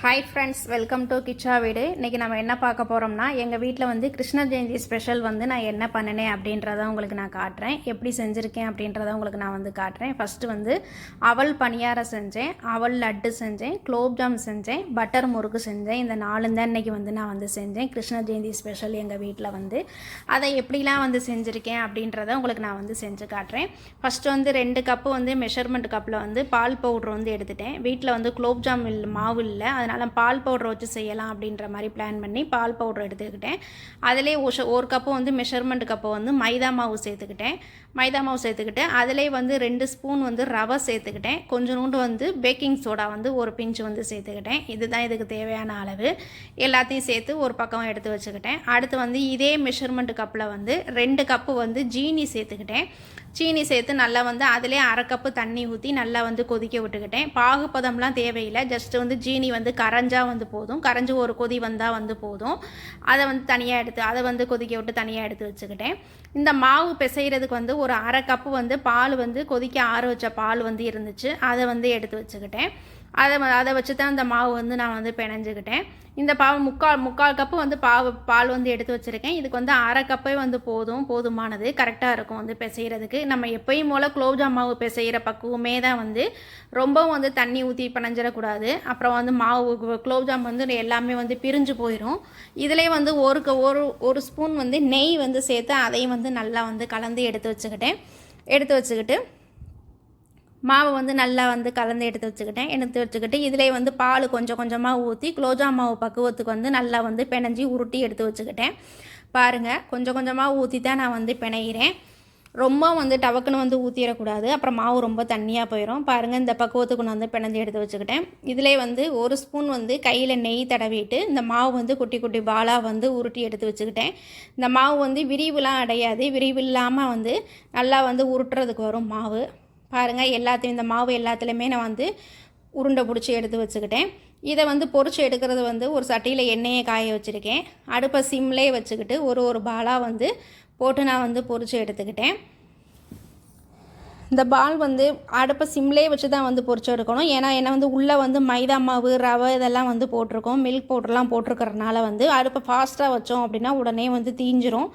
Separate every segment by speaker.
Speaker 1: Hi friends welcome to Kicha வீடு இன்றைக்கி நம்ம என்ன பார்க்க போகிறோம்னா எங்கள் வீட்டில் வந்து கிருஷ்ண ஜெயந்தி ஸ்பெஷல் வந்து நான் என்ன பண்ணினேன் அப்படின்றத உங்களுக்கு நான் காட்டுறேன். எப்படி செஞ்சுருக்கேன் அப்படின்றத உங்களுக்கு நான் வந்து காட்டுறேன். ஃபஸ்ட்டு வந்து அவல் பணியாரம் செஞ்சேன் அவல் லட்டு செஞ்சேன் குலோப்ஜாம் செஞ்சேன் பட்டர் முறுக்கு செஞ்சேன். இந்த நாலு தான் இன்றைக்கி வந்து நான் வந்து செஞ்சேன். கிருஷ்ண ஜெயந்தி ஸ்பெஷல் எங்கள் வீட்டில் வந்து. அதை எப்படிலாம் வந்து செஞ்சுருக்கேன் அப்படின்றத உங்களுக்கு நான் வந்து செஞ்சு காட்டுறேன். ஃபஸ்ட்டு வந்து ரெண்டு கப்பு வந்து மெஷர்மெண்ட் கப்பில் வந்து பால் பவுட்ரு வந்து எடுத்துட்டேன். வீட்டில் வந்து குலோப்ஜாம் இல்லை மாவு இல்லை அதனால் பால் பவுடர் வச்சு செய்யலாம் அப்படின்ற மாதிரி பிளான் பண்ணி பால் பவுடர் எடுத்துக்கிட்டேன். அதிலே ஒரு கப்பு வந்து மெஷர்மெண்ட் கப்பை வந்து மைதா மாவு சேர்த்துக்கிட்டேன். மைதா மாவு சேர்த்துக்கிட்டு அதிலே வந்து ரெண்டு ஸ்பூன் வந்து ரவை சேர்த்துக்கிட்டேன். கொஞ்சோண்டு வந்து பேக்கிங் சோடா வந்து ஒரு பிஞ்சு வந்து சேர்த்துக்கிட்டேன். இதுதான் இதுக்கு தேவையான அளவு. எல்லாத்தையும் சேர்த்து ஒரு பக்கம் எடுத்து வச்சுக்கிட்டேன். அடுத்து வந்து இதே மெஷர்மெண்ட் கப்பில் வந்து ரெண்டு கப்பு வந்து ஜீனி சேர்த்துக்கிட்டேன். சீனி சேர்த்து நல்லா வந்து அதிலே அரை கப்பு தண்ணி ஊற்றி நல்லா வந்து கொதிக்க விட்டுக்கிட்டேன். பாகுபதம்லாம் தேவையில்லை. ஜஸ்ட் வந்து ஜீனி வந்து கரைஞ்சால் வந்து போதும். கரைஞ்சி ஒரு கொதி வந்தால் வந்து போதும். அதை வந்து தனியாக எடுத்து அதை வந்து கொதிக்க விட்டு தனியாக எடுத்து வச்சுக்கிட்டேன். இந்த மாவு பிசைகிறதுக்கு வந்து ஒரு அரை கப்பு வந்து பால் வந்து கொதிக்க ஆற வச்ச பால் வந்து இருந்துச்சு. அதை வந்து எடுத்து வச்சுக்கிட்டேன். அதை அதை வச்சு தான் அந்த மாவு வந்து நான் வந்து பிணைஞ்சுக்கிட்டேன். இந்த பாவு முக்கால் முக்கால் கப்பு வந்து பாவு பால் வந்து எடுத்து வச்சுருக்கேன். இதுக்கு வந்து அரை கப்பே வந்து போதும் போதுமானது கரெக்டாக இருக்கும் வந்து பிசைகிறதுக்கு நம்ம எப்பயும் போல் குலோப்ஜாம் மாவு பிசைகிற பக்குவமே தான் வந்து ரொம்பவும் வந்து தண்ணி ஊற்றி பிணைஞ்சிடக்கூடாது. அப்புறம் வந்து மாவு குலோப்ஜாம் வந்து எல்லாமே வந்து பிரிஞ்சு போயிடும் இதிலே வந்து ஒரு க- ஒரு ஒரு ஸ்பூன் வந்து நெய் வந்து சேர்த்து அதையும் வந்து நல்லா வந்து கலந்து எடுத்து வச்சுக்கிட்டேன். எடுத்து வச்சுக்கிட்டு மாவை வந்து நல்லா வந்து கலந்து எடுத்து வச்சுக்கிட்டேன். எடுத்து வச்சுக்கிட்டு இதிலே வந்து பால் கொஞ்சம் கொஞ்சமாக ஊற்றி குலோஜா மாவு பக்குவத்துக்கு வந்து நல்லா வந்து பிணைஞ்சி உருட்டி எடுத்து வச்சுக்கிட்டேன். பாருங்கள் கொஞ்சம் கொஞ்சமாக ஊற்றி தான் நான் வந்து பிணைகிறேன் ரொம்ப வந்து டவக்குன்னு வந்து ஊற்றிடக்கூடாது அப்புறம் மாவு ரொம்ப தண்ணியாக போயிடும் பாருங்கள் இந்த பக்குவத்துக்கு நான் வந்து பிணைஞ்சி எடுத்து வச்சுக்கிட்டேன். இதிலே வந்து ஒரு ஸ்பூன் வந்து கையில் நெய் தடவிட்டு இந்த மாவு வந்து குட்டி குட்டி பாலாக வந்து உருட்டி எடுத்து வச்சுக்கிட்டேன். இந்த மாவு வந்து விரிவுலாம் அடையாது. விரிவு இல்லாமல் வந்து நல்லா வந்து உருட்டுறதுக்கு வரும் மாவு. பாருங்கள் எல்லாத்தையும் இந்த மாவு எல்லாத்துலேயுமே நான் வந்து உருண்டை பிடிச்சி எடுத்து வச்சுக்கிட்டேன். இதை வந்து பொறிச்சு எடுக்கிறது வந்து ஒரு சட்டியில் எண்ணெயை காய வச்சுருக்கேன். அடுப்பை சிம்லே வச்சுக்கிட்டு ஒரு ஒரு பாலாக வந்து போட்டு நான் வந்து பொறிச்சு எடுத்துக்கிட்டேன். இந்த பால் வந்து அடுப்பை சிம்லே வச்சு தான் வந்து பொறிச்சு எடுக்கணும். ஏன்னா என்ன வந்து உள்ளே வந்து மைதா மாவு ரவை இதெல்லாம் வந்து போட்டிருக்கோம். மில்க் பவுடர்லாம் போட்டிருக்கறனால வந்து அடுப்பை ஃபாஸ்ட்டாக வச்சோம் அப்படின்னா உடனே வந்து தீஞ்சிரும்.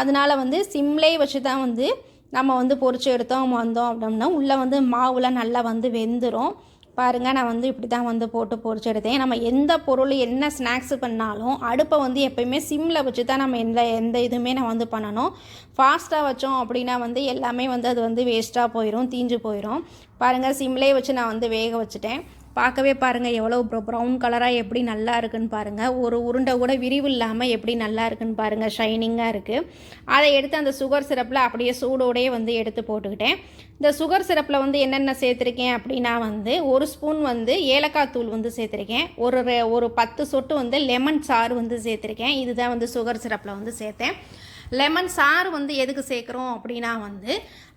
Speaker 1: அதனால வந்து சிம்லே வச்சு தான் வந்து நம்ம வந்து பொறிச்சு எடுத்தோம் வந்தோம் அப்படின்னா உள்ளே வந்து மாவுலாம் நல்லா வந்து வெந்துடும் பாருங்கள் நான் வந்து இப்படி தான் வந்து போட்டு பொரிச்சு எடுத்தேன். நம்ம எந்த பொருள் என்ன ஸ்நாக்ஸ் பண்ணாலும் அடுப்பை வந்து எப்பயுமே சிம்மில் வச்சு தான் நம்ம எந்த எந்த இதுவுமே நான் வந்து பண்ணணும். ஃபாஸ்ட்டாக வச்சோம் அப்படின்னா வந்து எல்லாமே வந்து அது வந்து வேஸ்ட்டாக போயிடும் தீஞ்சு போயிடும் பாருங்கள் சிம்லேயே வச்சு நான் வந்து வேக வச்சுட்டேன். பார்க்கவே பாருங்கள் எவ்வளோ ப்ரௌன் கலராக எப்படி நல்லா இருக்குன்னு பாருங்கள் ஒரு உருண்டை கூட விரிவு இல்லாமல் எப்படி நல்லா இருக்குன்னு பாருங்கள் ஷைனிங்காக இருக்குது அதை எடுத்து அந்த சுகர் சிரப்பில் அப்படியே சூடோடையே வந்து எடுத்து போட்டுக்கிட்டேன். இந்த சுகர் சிரப்பில் வந்து என்னென்ன சேர்த்துருக்கேன் அப்படின்னா வந்து ஒரு ஸ்பூன் வந்து ஏலக்காய் தூள் வந்து சேர்த்துருக்கேன். ஒரு ஒரு பத்து சொட்டு வந்து லெமன் சாறு வந்து சேர்த்துருக்கேன். இதுதான் வந்து சுகர் சிரப்பில் வந்து சேர்த்தேன். லெமன் சாறு வந்து எதுக்கு சேர்க்குறோம் அப்படின்னா வந்து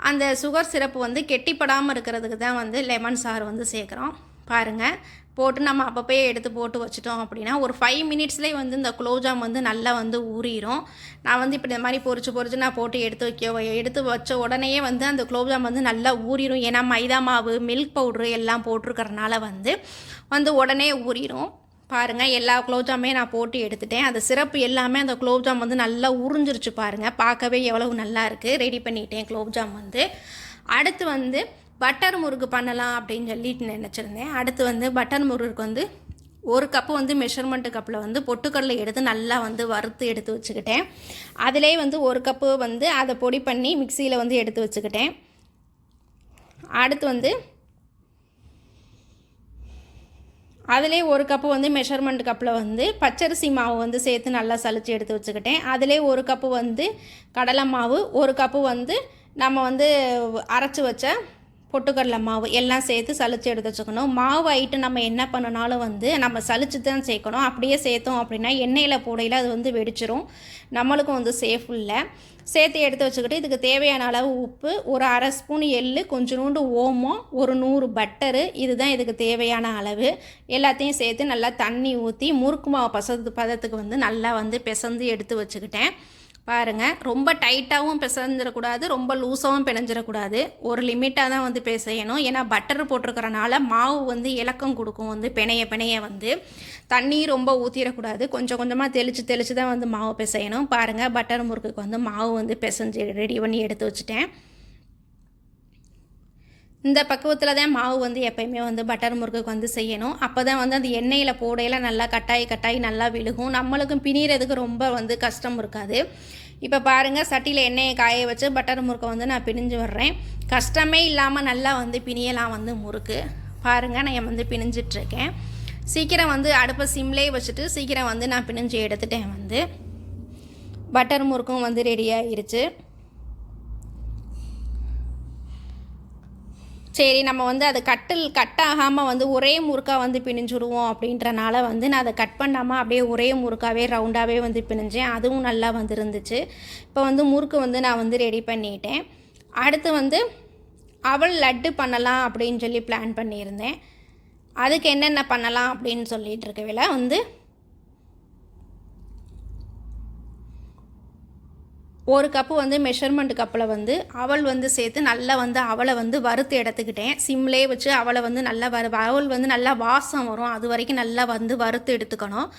Speaker 1: அந்த சுகர் சிரப்பு வந்து கெட்டிப்படாமல் இருக்கிறதுக்கு தான் வந்து லெமன் சாறு வந்து சேர்க்குறோம். பாருங்கள் போட்டு நம்ம அப்பப்போயே எடுத்து போட்டு வச்சிட்டோம் அப்படின்னா ஒரு ஃபைவ் மினிட்ஸ்லேயே வந்து இந்த குலோப்ஜாம் வந்து நல்லா வந்து ஊறிடும் நான் வந்து இப்படி இந்த மாதிரி பொரிச்சு பொறிச்சு நான் போட்டு எடுத்து வைக்க எடுத்து வச்ச உடனேயே வந்து அந்த குலோப்ஜாம் வந்து நல்லா ஊறிடும் ஏன்னா மைதா மாவு மில்க் பவுட்ரு எல்லாம் போட்டிருக்கறனால வந்து வந்து உடனே ஊறிடும் பாருங்கள் எல்லா குலோப்ஜாமே நான் போட்டு எடுத்துட்டேன். அந்த சிறப்பு எல்லாமே அந்த குலோப்ஜாம் வந்து நல்லா உறிஞ்சிருச்சு பாருங்கள் பார்க்கவே எவ்வளவு நல்லா இருக்குது ரெடி பண்ணிட்டேன் குலோப்ஜாம் வந்து. அடுத்து வந்து பட்டர் முறுக்கு பண்ணலாம் அப்படின்னு சொல்லிட்டு நினச்சிருந்தேன். அடுத்து வந்து பட்டர் முறுக்கு வந்து ஒரு கப்பு வந்து மெஷர்மெண்ட்டு கப்பில் வந்து பொட்டுக்கடலை எடுத்து நல்லா வந்து வறுத்து எடுத்து வச்சுக்கிட்டேன். அதிலே வந்து ஒரு கப்பு வந்து அதை பொடி பண்ணி மிக்சியில் வந்து எடுத்து வச்சுக்கிட்டேன். அடுத்து வந்து அதிலே ஒரு கப்பு வந்து மெஷர்மெண்ட் கப்பில் வந்து பச்சரிசி மாவு வந்து சேர்த்து நல்லா சலித்து எடுத்து வச்சுக்கிட்டேன். அதிலே ஒரு கப்பு வந்து கடலை மாவு ஒரு கப்பு வந்து நம்ம வந்து அரைச்சி வச்ச பொட்டுக்கடலை மாவு எல்லாம் சேர்த்து சலிச்சு எடுத்து வச்சுக்கணும். மாவு ஐட்டம் நம்ம என்ன பண்ணினாலும் வந்து நம்ம சலிச்சு தான் சேர்க்கணும். அப்படியே சேர்த்தோம் அப்படின்னா எண்ணெயில் போடையில் அது வந்து வெடிச்சிரும். நம்மளுக்கும் வந்து சேஃப் இல்லை. சேர்த்து எடுத்து வச்சுக்கிட்டு இதுக்கு தேவையான அளவு உப்பு ஒரு அரை ஸ்பூன் எள்ளு கொஞ்சோண்டு ஓமம் ஒரு நூறு பட்டரு. இதுதான் இதுக்கு தேவையான அளவு. எல்லாத்தையும் சேர்த்து நல்லா தண்ணி ஊற்றி முறுக்கு மாவு பசத்து பதத்துக்கு வந்து நல்லா வந்து பிசைந்து எடுத்து வச்சுக்கிட்டேன். பாருங்கள் ரொம்ப டைட்டாகவும் பிசைஞ்சிடக்கூடாது ரொம்ப லூஸாகவும் பிணைஞ்சிடக்கூடாது. ஒரு லிமிட்டாக தான் வந்து பிசையணும். ஏன்னா பட்டர் போட்டிருக்கிறனால மாவு வந்து இலக்கம் கொடுக்கும் வந்து பிணைய பிணைய வந்து. தண்ணி ரொம்ப ஊற்றிடக்கூடாது கொஞ்சம் கொஞ்சமாக தெளித்து தெளித்து தான் வந்து மாவு பிசையணும். பாருங்கள் பட்டர் முறுக்குக்கு வந்து மாவு வந்து பிசைஞ்சு ரெடி பண்ணி எடுத்து வச்சுட்டேன். இந்த பக்குவத்தில் தான் மாவு வந்து எப்பயுமே வந்து பட்டர் முறுக்குக்கு வந்து செய்யணும். அப்போ தான் வந்து அந்த எண்ணெயில் போடையில் நல்லா கட்டாயி கட்டாயி நல்லா விழுகும். நம்மளுக்கும் பிணிகிறதுக்கு ரொம்ப வந்து கஷ்டம் இருக்காது. இப்போ பாருங்கள் சட்டியில் எண்ணெயை காய வச்சு பட்டர் முறுக்கை வந்து நான் பிணிஞ்சு வர்றேன். கஷ்டமே இல்லாமல் நல்லா வந்து பிணியலாம் வந்து முறுக்கு. பாருங்கள் நான் வந்து பிணிஞ்சிட்ருக்கேன் சீக்கிரம் வந்து அடுப்பை சிம்லே வச்சுட்டு சீக்கிரம் வந்து நான் பிணிஞ்சு எடுத்துட்டேன் வந்து. பட்டர் முறுக்கும் வந்து ரெடி சரி நம்ம வந்து அதை கட்டில் கட் ஆகாமல் வந்து ஒரே முறுக்காக வந்து பிணிஞ்சுடுவோம் அப்படின்றனால வந்து நான் அதை கட் பண்ணாமல் அப்படியே ஒரே முறுக்காவே ரவுண்டாகவே வந்து பிணிஞ்சேன். அதுவும் நல்லா வந்துருந்துச்சு. இப்போ வந்து முறுக்கு வந்து நான் வந்து ரெடி பண்ணிட்டேன். அடுத்து வந்து அவள் லட்டு பண்ணலாம் அப்படின்னு சொல்லி பிளான் பண்ணியிருந்தேன். அதுக்கு என்னென்ன பண்ணலாம் அப்படின்னு சொல்லிட்டு இருக்கவேல வந்து ஒரு கப்பு வந்து மெஷர்மெண்ட் கப்பில் வந்து அவள் வந்து சேர்த்து நல்லா வந்து அவளை வந்து வறுத்து எடுத்துக்கிட்டேன். சிம்லேயே வச்சு அவளை வந்து நல்லா வறு அவள் வந்து நல்லா வாசம் வரும். அது வரைக்கும் நல்லா வந்து வறுத்து எடுத்துக்கணும்.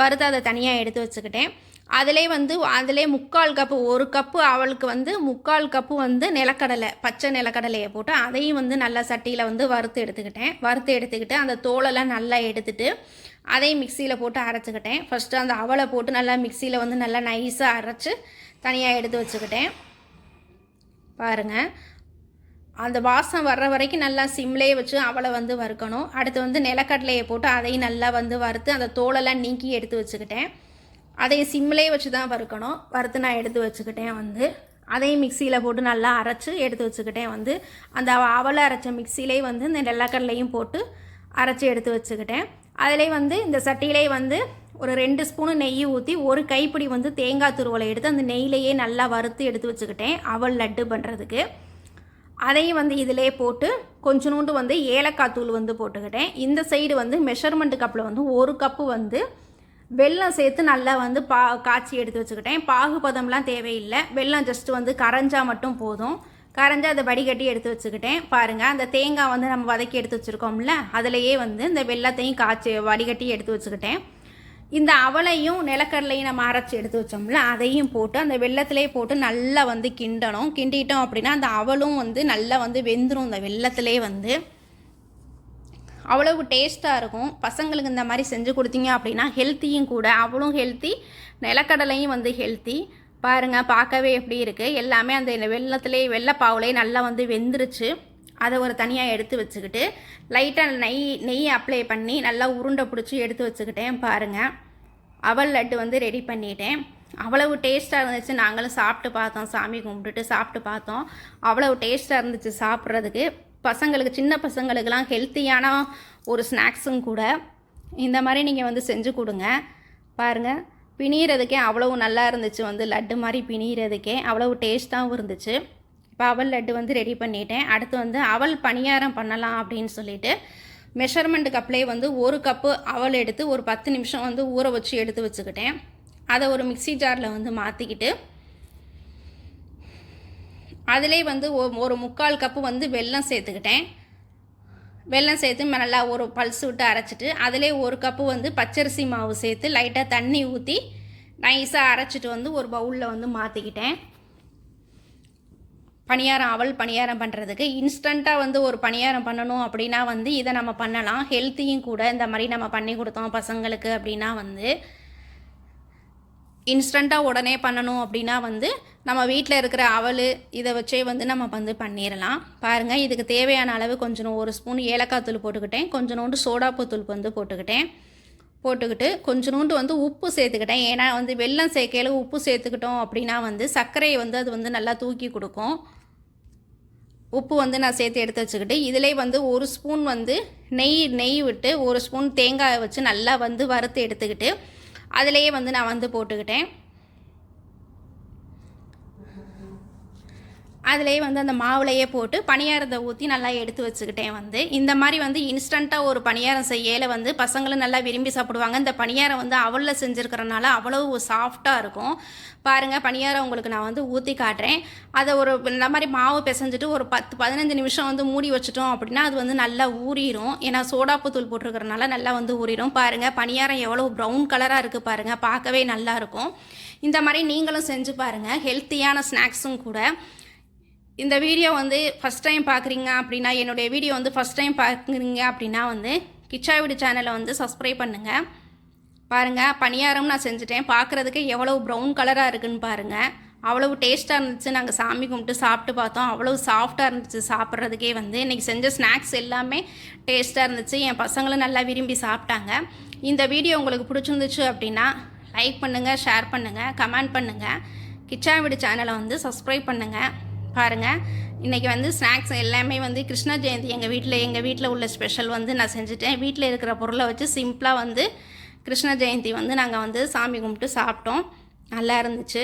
Speaker 1: வறுத்து அதை தனியாக எடுத்து வச்சுக்கிட்டேன். அதிலே வந்து அதிலே முக்கால் கப்பு ஒரு கப்பு அவளுக்கு வந்து முக்கால் கப்பு வந்து நிலக்கடலை பச்சை நிலக்கடலையை போட்டு அதையும் வந்து நல்லா சட்டியில் வந்து வறுத்து எடுத்துக்கிட்டேன். வறுத்து எடுத்துக்கிட்டு அந்த தோலெல்லாம் நல்லா எடுத்துகிட்டு அதையும் மிக்சியில் போட்டு அரைச்சிக்கிட்டேன். ஃபஸ்ட்டு அந்த அவலை போட்டு நல்லா மிக்சியில் வந்து நல்லா நைஸாக அரைச்சி தனியாக எடுத்து வச்சுக்கிட்டேன். பாருங்கள் அந்த வாசம் வர்ற வரைக்கும் நல்லா சிம்லேயே வச்சு அவளை வந்து வறுக்கணும். அடுத்து வந்து நிலக்கடலையை போட்டு அதையும் நல்லா வந்து வறுத்து அந்த தோலெல்லாம் நீக்கி எடுத்து வச்சுக்கிட்டேன். அதையும் சிம்லேயே வச்சு தான் வறுக்கணும். வறுத்து நான் எடுத்து வச்சுக்கிட்டேன் வந்து. அதையும் மிக்சியில் போட்டு நல்லா அரைச்சி எடுத்து வச்சுக்கிட்டேன் வந்து. அந்த அவலை அரைச்ச மிக்சிலே வந்து இந்த நிலக்கடலையும் போட்டு அரைச்சி எடுத்து வச்சுக்கிட்டேன். அதிலே வந்து இந்த சட்டியிலே வந்து ஒரு ரெண்டு ஸ்பூனு நெய் ஊற்றி ஒரு கைப்பிடி வந்து தேங்காய் துருவலை எடுத்து அந்த நெய்யிலையே நல்லா வறுத்து எடுத்து வச்சுக்கிட்டேன் அவள் லட்டு பண்ணுறதுக்கு அதையும் வந்து இதிலே போட்டு கொஞ்சோண்டு வந்து ஏலக்காய் தூள் வந்து போட்டுக்கிட்டேன். இந்த சைடு வந்து மெஷர்மெண்ட் கப்பில் வந்து ஒரு கப்பு வந்து வெல்லம் சேர்த்து நல்லா வந்து பா காய்ச்சி எடுத்து வச்சுக்கிட்டேன். பாகுபதம்லாம் தேவையில்லை. வெல்லம் ஜஸ்ட் வந்து கரைஞ்சால் மட்டும் போதும். கரைஞ்சி அதை வடிகட்டி எடுத்து வச்சுக்கிட்டேன். பாருங்கள் அந்த தேங்காய் வந்து நம்ம வதக்கி எடுத்து வச்சுருக்கோம்ல அதிலையே வந்து இந்த வெள்ளத்தையும் காய்ச்சி வடிகட்டி எடுத்து வச்சுக்கிட்டேன். இந்த அவளையும் நிலக்கடலையும் நம்ம அரைச்சி எடுத்து வச்சோம்ல அதையும் போட்டு அந்த வெள்ளத்திலே போட்டு நல்லா வந்து கிண்டணும். கிண்டிட்டோம் அப்படின்னா அந்த அவளும் வந்து நல்லா வந்து வெந்துடும் இந்த வெள்ளத்திலே வந்து. அவ்வளவு டேஸ்ட்டாக இருக்கும். பசங்களுக்கு இந்த மாதிரி செஞ்சு கொடுத்தீங்க அப்படின்னா ஹெல்த்தியும் கூட. அவளும் ஹெல்த்தி நிலக்கடலையும் வந்து ஹெல்த்தி பாருங்கள் பார்க்கவே எப்படி இருக்குது எல்லாமே அந்த வெள்ளத்துலேயே வெள்ளைப்பாவுலேயே நல்லா வந்து வெந்துருச்சு. அதை ஒரு தனியாக எடுத்து வச்சுக்கிட்டு லைட்டாக நெய் நெய் அப்ளை பண்ணி நல்லா உருண்டை பிடிச்சி எடுத்து வச்சுக்கிட்டேன் பாருங்கள் அவல் லட்டு வந்து ரெடி பண்ணிட்டேன். அவ்வளவு டேஸ்ட்டாக இருந்துச்சு. நாங்களும் சாப்பிட்டு பார்த்தோம் சாமி கும்பிட்டுட்டு சாப்பிட்டு பார்த்தோம். அவ்வளவு டேஸ்ட்டாக இருந்துச்சு சாப்பிட்றதுக்கு. பசங்களுக்கு சின்ன பசங்களுக்கெல்லாம் ஹெல்த்தியான ஒரு ஸ்நாக்ஸும் கூட இந்த மாதிரி நீங்கள் வந்து செஞ்சு கொடுங்க. பாருங்கள் பிணியிறதுக்கே அவ்வளவு நல்லா இருந்துச்சு. வந்து லட்டு மாதிரி பிணிகிறதுக்கே அவ்வளவு டேஸ்ட்டாகவும் இருந்துச்சு. இப்போ அவல் லட்டு வந்து ரெடி பண்ணிட்டேன். அடுத்து வந்து அவல் பணியாரம் பண்ணலாம் அப்படின்னு சொல்லிட்டு மெஷர்மெண்ட் கப்லேயே வந்து ஒரு கப்பு அவல் எடுத்து ஒரு பத்து நிமிஷம் வந்து ஊற வச்சு எடுத்து வச்சுக்கிட்டேன். அதை ஒரு மிக்சி ஜாரில் வந்து மாற்றிக்கிட்டு அதிலே வந்து ஒரு முக்கால் கப்பு வந்து வெல்லம் சேர்த்துக்கிட்டேன். வெல்லம் சேர்த்து நல்லா ஒரு பல்ஸ் விட்டு அரைச்சிட்டு அதிலே ஒரு கப்பு வந்து பச்சரிசி மாவு சேர்த்து லைட்டாக தண்ணி ஊற்றி நைஸாக அரைச்சிட்டு வந்து ஒரு பவுலில் வந்து மாற்றிக்கிட்டேன் பணியாரம் அவள் பணியாரம் பண்ணுறதுக்கு இன்ஸ்டண்ட்டாக வந்து ஒரு பணியாரம் பண்ணணும் அப்படின்னா வந்து இதை நம்ம பண்ணலாம். ஹெல்த்தியும் கூட இந்த மாதிரி நம்ம பண்ணி கொடுத்தோம் பசங்களுக்கு அப்படின்னா வந்து இன்ஸ்டண்ட்டாக உடனே பண்ணணும் அப்படின்னா வந்து நம்ம வீட்டில் இருக்கிற அவல் இதை வச்சே வந்து நம்ம வந்து பண்ணிடலாம் பாருங்கள் இதுக்கு தேவையான அளவு கொஞ்சம் ஒரு ஸ்பூன் ஏலக்காய் தூள் போட்டுக்கிட்டேன். கொஞ்சோண்டு சோடாப்பு தூள் வந்து போட்டுக்கிட்டேன். போட்டுக்கிட்டு கொஞ்சோண்டு வந்து உப்பு சேர்த்துக்கிட்டேன். ஏன்னா வந்து வெள்ளம் சேர்க்கையில் உப்பு சேர்த்துக்கிட்டோம் அப்படின்னா வந்து சர்க்கரையை வந்து அது வந்து நல்லா தூக்கி கொடுக்கும். உப்பு வந்து நான் சேர்த்து எடுத்து வச்சுக்கிட்டு இதிலே வந்து ஒரு ஸ்பூன் வந்து நெய் நெய் விட்டு ஒரு ஸ்பூன் தேங்காயை வச்சு நல்லா வந்து வறுத்து எடுத்துக்கிட்டு அதிலையே வந்து நான் வந்து போட்டுக்கிட்டேன். அதுலேயே வந்து அந்த மாவுலையே போட்டு பணியாரத்தை ஊற்றி நல்லா எடுத்து வச்சுக்கிட்டேன் வந்து. இந்த மாதிரி வந்து இன்ஸ்டண்ட்டாக ஒரு பணியாரம் செய்யல வந்து பசங்களும் நல்லா விரும்பி சாப்பிடுவாங்க. இந்த பணியாரம் வந்து அவளில் செஞ்சுருக்கிறனால அவ்வளோ சாஃப்டாக இருக்கும். பாருங்கள் பணியாரம் உங்களுக்கு நான் வந்து ஊற்றி காட்டுறேன். அதை ஒரு இந்த மாதிரி மாவு பிசைஞ்சிட்டு ஒரு பத்து பதினஞ்சு நிமிஷம் வந்து மூடி வச்சிட்டோம் அப்படின்னா அது வந்து நல்லா ஊறிடும் ஏன்னா சோடாப்பு தூள் போட்டிருக்கறனால நல்லா வந்து ஊறிடும் பாருங்கள் பணியாரம் எவ்வளோ ப்ரௌன் கலராக இருக்குது பாருங்கள் பார்க்கவே நல்லாயிருக்கும் இந்த மாதிரி நீங்களும் செஞ்சு பாருங்கள் ஹெல்த்தியான ஸ்நாக்ஸும் கூட. இந்த வீடியோ வந்து ஃபஸ்ட் டைம் பார்க்குறீங்க அப்படின்னா என்னுடைய வீடியோ வந்து ஃபஸ்ட் டைம் பார்க்குறீங்க அப்படின்னா வந்து கிச்சா வீடு சேனலை வந்து சப்ஸ்கிரைப் பண்ணுங்கள் பாருங்கள் பணியாரம் நான் செஞ்சுட்டேன். பார்க்குறதுக்கு எவ்வளோ ப்ரௌன் கலராக இருக்குன்னு பாருங்கள் அவ்வளவு டேஸ்ட்டாக இருந்துச்சு. நாங்கள் சாமி கும்பிட்டு சாப்பிட்டு பார்த்தோம். அவ்வளோ சாஃப்டாக இருந்துச்சு சாப்பிட்றதுக்கே வந்து. இன்றைக்கி செஞ்ச ஸ்நாக்ஸ் எல்லாமே டேஸ்ட்டாக இருந்துச்சு. என் பசங்களும் நல்லா விரும்பி சாப்பிட்டாங்க. இந்த வீடியோ உங்களுக்கு பிடிச்சிருந்துச்சு அப்படின்னா லைக் பண்ணுங்கள் ஷேர் பண்ணுங்கள் கமெண்ட் பண்ணுங்கள் கிச்சா வீடு சேனலை வந்து சப்ஸ்கிரைப் பண்ணுங்கள் பாருங்கள் இன்றைக்கி வந்து ஸ்நாக்ஸ் எல்லாமே வந்து கிருஷ்ண ஜெயந்தி எங்கள் வீட்டில் எங்கள் வீட்டில் உள்ள ஸ்பெஷல் வந்து நான் செஞ்சுட்டேன். வீட்டில் இருக்கிற பொருளை வச்சு சிம்பிளாக வந்து கிருஷ்ண ஜெயந்தி வந்து நாங்கள் வந்து சாமி கும்பிட்டு சாப்பிட்டோம். நல்லா இருந்துச்சு.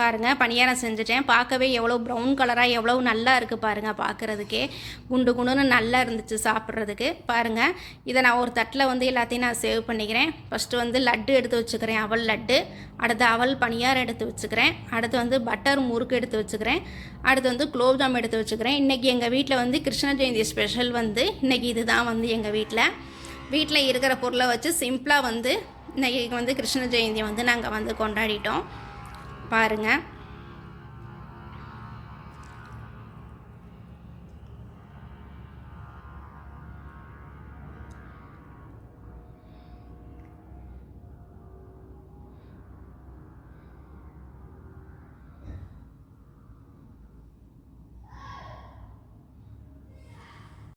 Speaker 1: பாருங்கள் பணியாரம் செஞ்சுட்டேன். பார்க்கவே எவ்வளோ ப்ரௌன் கலராக எவ்வளோ நல்லா இருக்குது பாருங்கள் பார்க்குறதுக்கே. குண்டு குண்டுன்னு நல்லா இருந்துச்சு சாப்பிட்றதுக்கு. பாருங்கள் இதை நான் ஒரு தட்டில் வந்து எல்லாத்தையும் நான் சேவ் பண்ணிக்கிறேன். ஃபஸ்ட்டு வந்து லட்டு எடுத்து வச்சுக்கிறேன் அவல் லட்டு. அடுத்து அவல் பணியாரம் எடுத்து வச்சுக்கிறேன். அடுத்து வந்து பட்டர் முறுக்கு எடுத்து வச்சுக்கிறேன். அடுத்து வந்து குலோப்ஜாம் எடுத்து வச்சுக்கிறேன். இன்றைக்கி எங்கள் வீட்டில் வந்து கிருஷ்ண ஜெயந்தி ஸ்பெஷல் வந்து இன்றைக்கி இதுதான் வந்து எங்கள் வீட்டில் வீட்டில் இருக்கிற பொருளை வச்சு சிம்பிளாக வந்து இன்றைக்கி வந்து கிருஷ்ண ஜெயந்தி வந்து நாங்கள் வந்து கொண்டாடிட்டோம். பாருங்கள்